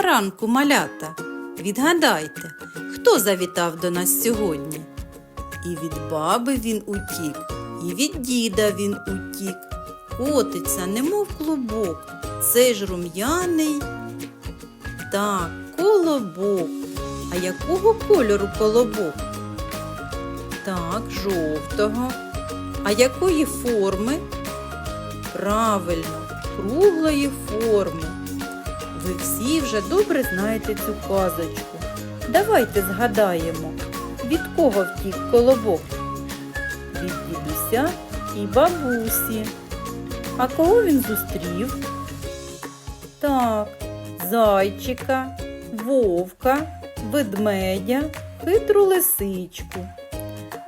ранку, малята. Відгадайте, хто завітав до нас сьогодні? І від баби він утік, і від діда він утік. Котиться, немов клубок, цей ж рум'яний. Так, колобок. А якого кольору колобок? Так, жовтого. А якої форми? Правильно, круглої форми. Ви всі вже добре знаєте цю казочку. Давайте згадаємо, від кого втік колобок? Від дідуся і бабусі. А кого він зустрів? Так, зайчика, вовка, ведмедя, хитру лисичку.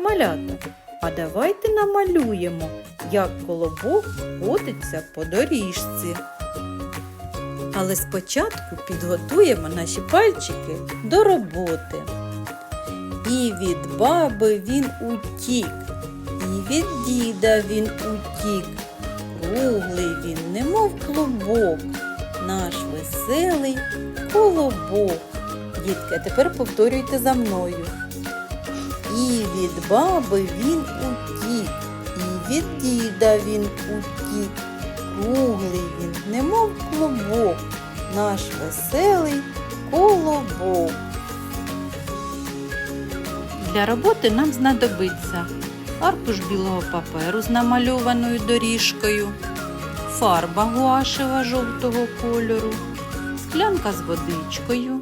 Малята, а давайте намалюємо, як колобок котиться по доріжці. Але спочатку підготуємо наші пальчики до роботи. І від баби він утік, і від діда він утік. Круглий він, немов клубок, наш веселий колобок. Дітки, а тепер повторюйте за мною. І від баби він утік, і від діда він утік. Круглий він, немов клубок, наш веселий колобок. Для роботи нам знадобиться аркуш білого паперу з намальованою доріжкою, фарба гуашева жовтого кольору, склянка з водичкою,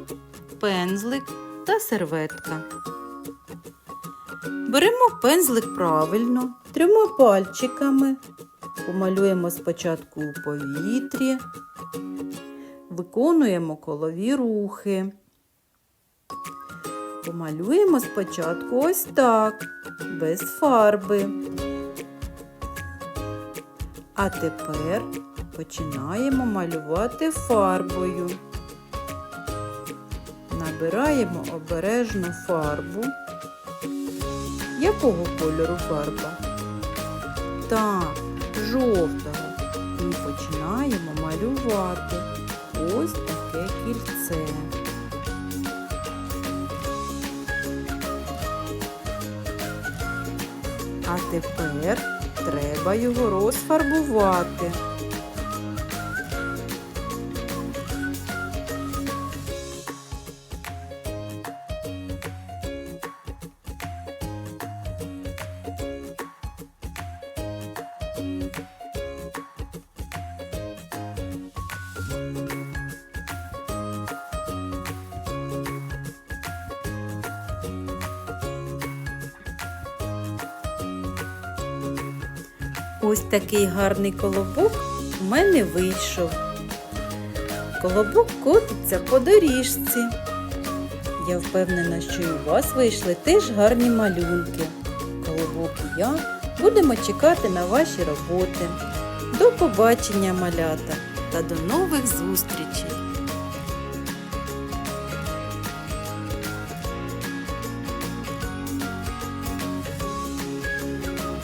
пензлик та серветка. Беремо пензлик правильно, трьома пальчиками, помалюємо спочатку у повітрі, виконуємо колові рухи. Помалюємо спочатку ось так, без фарби. А тепер починаємо малювати фарбою. Набираємо обережно фарбу. Якого кольору фарба? Так, жовтого. І починаємо малювати ось таке кільце. А тепер треба його розфарбувати. Ось такий гарний колобок у мене вийшов. Колобок котиться по доріжці. Я впевнена, що і у вас вийшли теж гарні малюнки. Колобок і я будемо чекати на ваші роботи. До побачення, малята, та до нових зустрічей!